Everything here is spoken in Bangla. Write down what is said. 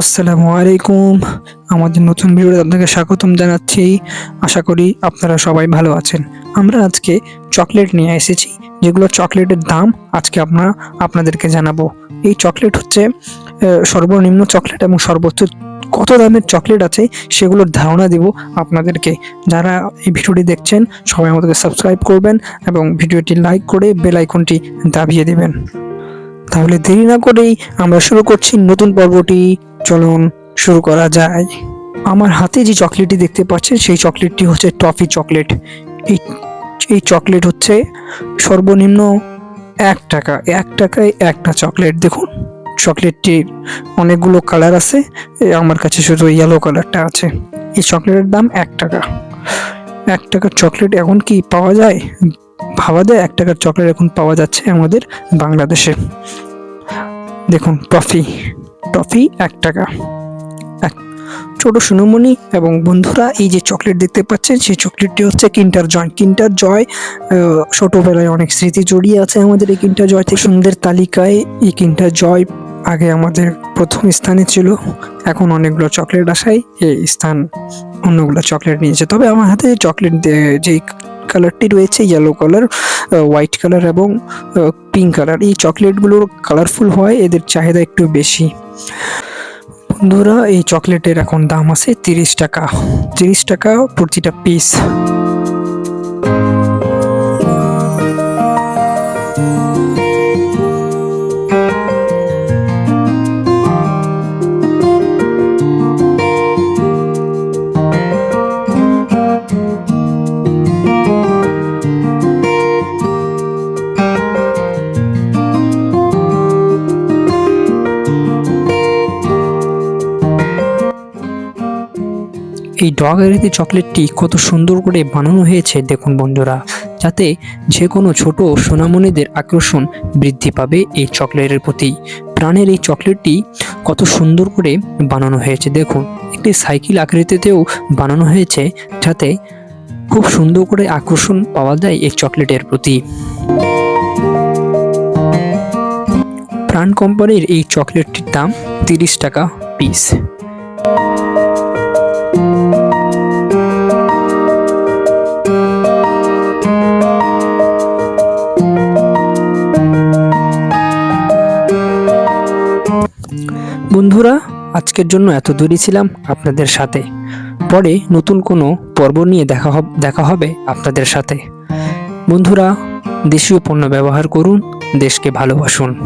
আসসালামু আলাইকুম। আমাদের নতুন ভিডিওতে আপনাকে স্বাগতম জানাচ্ছি। আশা করি আপনারা সবাই ভালো আছেন। আমরা আজকে চকলেট নিয়ে এসেছি, যেগুলো চকলেটের দাম আজকে আমরা আপনাদেরকে জানাব। এই চকলেট হচ্ছে সর্বনিম্ন চকলেট এবং সর্বোচ্চ কত দামের চকলেট আছে সেগুলোর ধারণা দেব আপনাদেরকে। যারা এই ভিডিওটি দেখছেন, সবাই আমাদেরকে সাবস্ক্রাইব করবেন এবং ভিডিওটি লাইক করে বেল আইকনটি দাবিয়ে দেবেন। তাহলে দেরি না করেই আমরা শুরু করছি নতুন পর্বটি। চলুন, শুরু করা যায়। আমার হাতে যে চকলেটটি দেখতে পাচ্ছেন, সেই চকলেটটি হচ্ছে টফি চকলেট। এই এই চকলেট হচ্ছে সর্বনিম্ন এক টাকা, এক টাকায় একটা চকলেট। দেখুন, চকলেটটির অনেকগুলো কালার আছে আমার কাছে শুধু ইয়েলো কালারটা আছে। এই চকলেটের দাম এক টাকা। এক টাকার চকলেট এখন কি পাওয়া যায়? ভাবা যায় এক টাকার চকলেট এখন পাওয়া যাচ্ছে আমাদের বাংলাদেশে। দেখুন, টফি টফি এক টাকা। ছোট সুনমণি এবং বন্ধুরা এই যে চকলেট দেখতে পাচ্ছেন, সেই চকলেটটি হচ্ছে কিন্টার জয়। কিন্টার জয় ছোটোবেলায় অনেক স্মৃতি জড়িয়ে আছে আমাদের এই কিন্টার জয় থেকে। সুন্দর তালিকায় এই কিন্টার জয় আগে আমাদের প্রথম স্থানে ছিল। এখন অনেকগুলো চকলেট আসায় এই স্থান অন্যগুলো চকলেট নিয়েছে তবে আমার হাতে চকলেট যেই কালারটি রয়েছে ইয়েলো কালার হোয়াইট কালার এবং পিঙ্ক কালার এই চকলেটগুলোর কালারফুল হয়, এদের চাহিদা একটু বেশি। বন্ধুরা, এই চকলেটের এখন দাম আছে তিরিশ টাকা। তিরিশ টাকা প্রতিটা পিস এই ডগারিতে চকলেটটি কত সুন্দর করে বানানো হয়েছে দেখুন বন্ধুরা, যাতে যে কোনো ছোট সোনামণিদের আকর্ষণ বৃদ্ধি পাবে এই চকলেটের প্রতি। প্রাণের এই চকলেটটি কত সুন্দর করে বানানো হয়েছে দেখুন, একটি সাইকেল আকৃতিতেও বানানো হয়েছে যাতে খুব সুন্দর করে আকর্ষণ পাওয়া যায় এই চকলেটের প্রতি। প্রাণ কোম্পানির এই চকলেটটির দাম তিরিশ টাকা পিস। বন্ধুরা, আজকের জন্য এত দূরই ছিলাম আপনাদের সাথে। পরে নতুন কোনো পর্ব নিয়ে দেখা দেখা হবে আপনাদের সাথে। বন্ধুরা, দেশীয় পণ্য ব্যবহার করুন, দেশকে ভালোবাসুন।